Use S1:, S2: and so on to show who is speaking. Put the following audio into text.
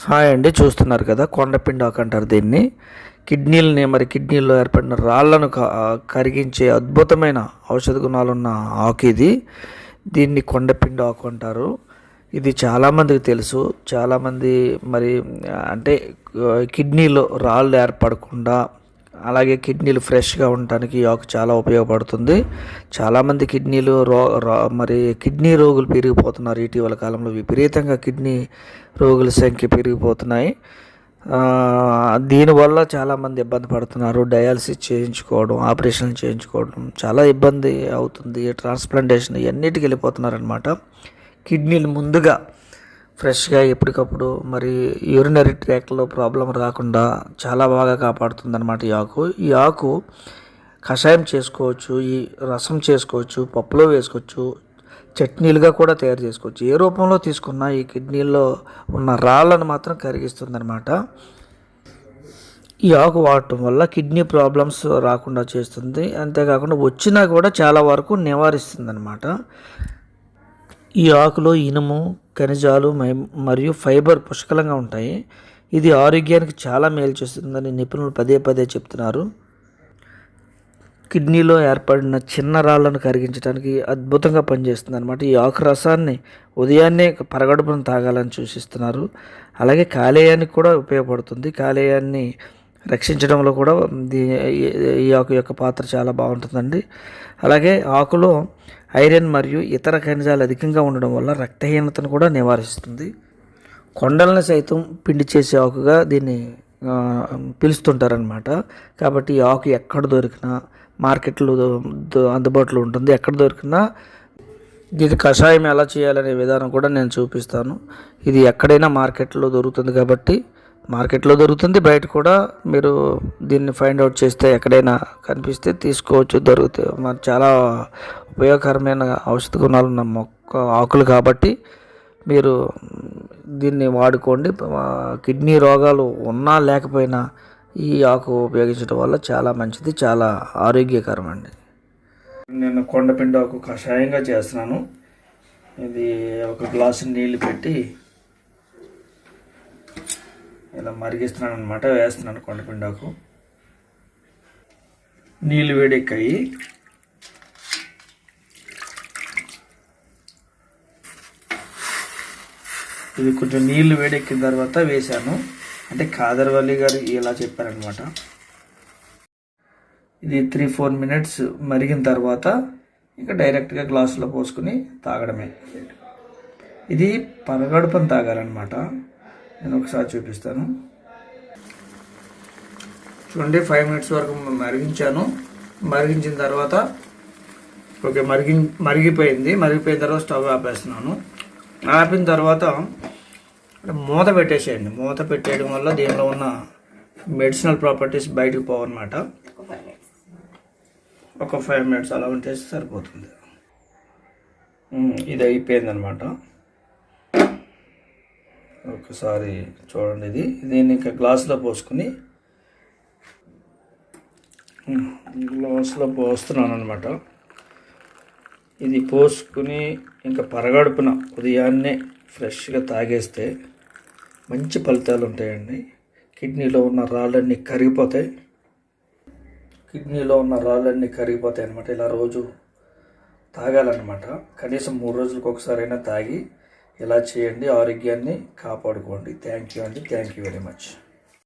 S1: Hi అండి చూస్తున్నారు కదా కొండపిండాకు అంటారు దీన్ని. కిడ్నీలని మరి కిడ్నీలో ఏర్పడిన రాళ్ళను క- కరిగించే అద్భుతమైన ఔషధ గుణాలున్న ఆకు ఇది. దీన్ని కొండపిండి ఆకు అంటారు. ఇది చాలామందికి తెలుసు. చాలామంది మరి అంటే కిడ్నీలో రాళ్ళు ఏర్పడకుండా అలాగే కిడ్నీలు ఫ్రెష్గా ఉండటానికి ఈ ఆకు చాలా ఉపయోగపడుతుంది. చాలామంది కిడ్నీలు రో మరి కిడ్నీ రోగులు పెరిగిపోతున్నారు ఇటీవల కాలంలో. విపరీతంగా కిడ్నీ రోగుల సంఖ్య పెరిగిపోతున్నాయి. దీనివల్ల చాలామంది ఇబ్బంది పడుతున్నారు. డయాలసిస్ చేయించుకోవడం ఆపరేషన్లు చేయించుకోవడం చాలా ఇబ్బంది అవుతుంది. ట్రాన్స్ప్లాంటేషన్ ఇవన్నిటికి వెళ్ళిపోతున్నారు అనమాట కిడ్నీలు ముందుగా ఫ్రెష్గా ఎప్పటికప్పుడు మరి యూరినరీ ట్రాక్లో ప్రాబ్లం రాకుండా చాలా బాగా కాపాడుతుంది అనమాట ఈ ఆకు. ఈ ఆకు కషాయం చేసుకోవచ్చు ఈ రసం చేసుకోవచ్చు పప్పులో వేసుకోవచ్చు చట్నీలుగా కూడా తయారు చేసుకోవచ్చు. ఏ రూపంలో తీసుకున్నా ఈ కిడ్నీలో ఉన్న రాళ్ళను మాత్రం కరిగిస్తుంది ఈ ఆకు వాడటం వల్ల కిడ్నీ ప్రాబ్లమ్స్ రాకుండా చేస్తుంది. అంతేకాకుండా వచ్చినా కూడా చాలా వరకు నివారిస్తుంది అనమాట ఈ ఆకులో ఇనుము ఖనిజాలు మై- మరియు ఫైబర్ పుష్కలంగా ఉంటాయి. ఇది ఆరోగ్యానికి చాలా మేలు చేస్తుందని నిపుణులు పదే పదే చెప్తున్నారు. కిడ్నీలో ఏర్పడిన చిన్న రాళ్ళను కరిగించడానికి అద్భుతంగా పనిచేస్తుంది అనమాట ఈ ఆకు రసాన్ని ఉదయాన్నే పరగడుపును తాగాలని సూచిస్తున్నారు. అలాగే కాలేయానికి కూడా ఉపయోగపడుతుంది. కాలేయాన్ని రక్షించడంలో కూడా దీ ఈ- ఆకు యొక్క పాత్ర చాలా బాగుంటుందండి. అలాగే ఆకులో ఐరన్ మరియు ఇతర ఖనిజాలు అధికంగా ఉండడం వల్ల రక్తహీనతను కూడా నివారిస్తుంది. కొండలను సైతం పిండి చేసే ఆకుగా దీన్ని పిలుస్తుంటారనమాట కాబట్టి ఈ ఆకు ఎక్కడ దొరికినా మార్కెట్లో దో- అందుబాటులో ఉంటుంది. ఎక్కడ దొరికినా ఇది కషాయం ఎలా చేయాలనే విధానం కూడా నేను చూపిస్తాను. ఇది ఎక్కడైనా మార్కెట్లో దొరుకుతుంది కాబట్టి మార్కెట్లో దొరుకుతుంది. బయట కూడా మీరు దీన్ని ఫైండ్ అవుట్ చేస్తే ఎక్కడైనా కనిపిస్తే తీసుకోవచ్చు. దొరుకుతాయి మరి చాలా ఉపయోగకరమైన ఔషధ గుణాలు ఉన్న మొక్క ఆకులు కాబట్టి మీరు దీన్ని వాడుకోండి. కిడ్నీ రోగాలు ఉన్నా లేకపోయినా ఈ ఆకు ఉపయోగించడం వల్ల చాలా మంచిది చాలా ఆరోగ్యకరం అండి. నేను కొండపిండి ఆకు కషాయంగా చేస్తున్నాను. ఇది ఒక గ్లాసు నీళ్ళు పెట్టి ఇలా మరిగిస్తున్నాను అనమాట వేస్తున్నాను కొండపిండాకు. నీళ్ళు వేడెక్కాయి. ఇది కొంచెం నీళ్ళు వేడెక్కిన తర్వాత వేశాను. అంటే కాదర్వల్లి గారు ఇలా చెప్పారనమాట ఇది త్రీ ఫోర్ మినిట్స్ మరిగిన తర్వాత ఇంకా డైరెక్ట్గా గ్లాసులో పోసుకుని తాగడమే. ఇది పరగడుపుని తాగాలన్నమాట. నేను ఒకసారి చూపిస్తాను. చూడండి ఫైవ్ మినిట్స్ వరకు మరిగించాను. మరిగించిన తర్వాత ఓకే మరిగి మరిగిపోయింది. మరిగిపోయిన తర్వాత స్టవ్ ఆపేస్తున్నాను. ఆపిన తర్వాత మూత పెట్టేసేయండి. మూత పెట్టేయడం వల్ల దీనిలో ఉన్న మెడిసినల్ ప్రాపర్టీస్ బయటకు పోవన్నమాట. ఒక ఫైవ్ మినిట్స్ అలా ఉంటే సరిపోతుంది. ఇది అయిపోయింది అనమాట ఒకసారి చూడండి ఇది దీన్ని ఇంకా గ్లాసులో పోసుకుని గ్లాసులో పోస్తున్నాను అనమాట ఇది పోసుకుని ఇంకా పరగడుపున ఉదయాన్నే ఫ్రెష్గా తాగేస్తే మంచి ఫలితాలు ఉంటాయండి. కిడ్నీలో ఉన్న రాళ్ళన్నీ కరిగిపోతాయి. కిడ్నీలో ఉన్న రాళ్ళన్నీ కరిగిపోతాయి అనమాట ఇలా రోజు తాగాలన్నమాట. కనీసం మూడు రోజులకు ఒకసారైనా తాగి ఇలా చేయండి ఆరోగ్యాన్ని కాపాడుకోండి. థ్యాంక్ యూ అండి. Thank you very much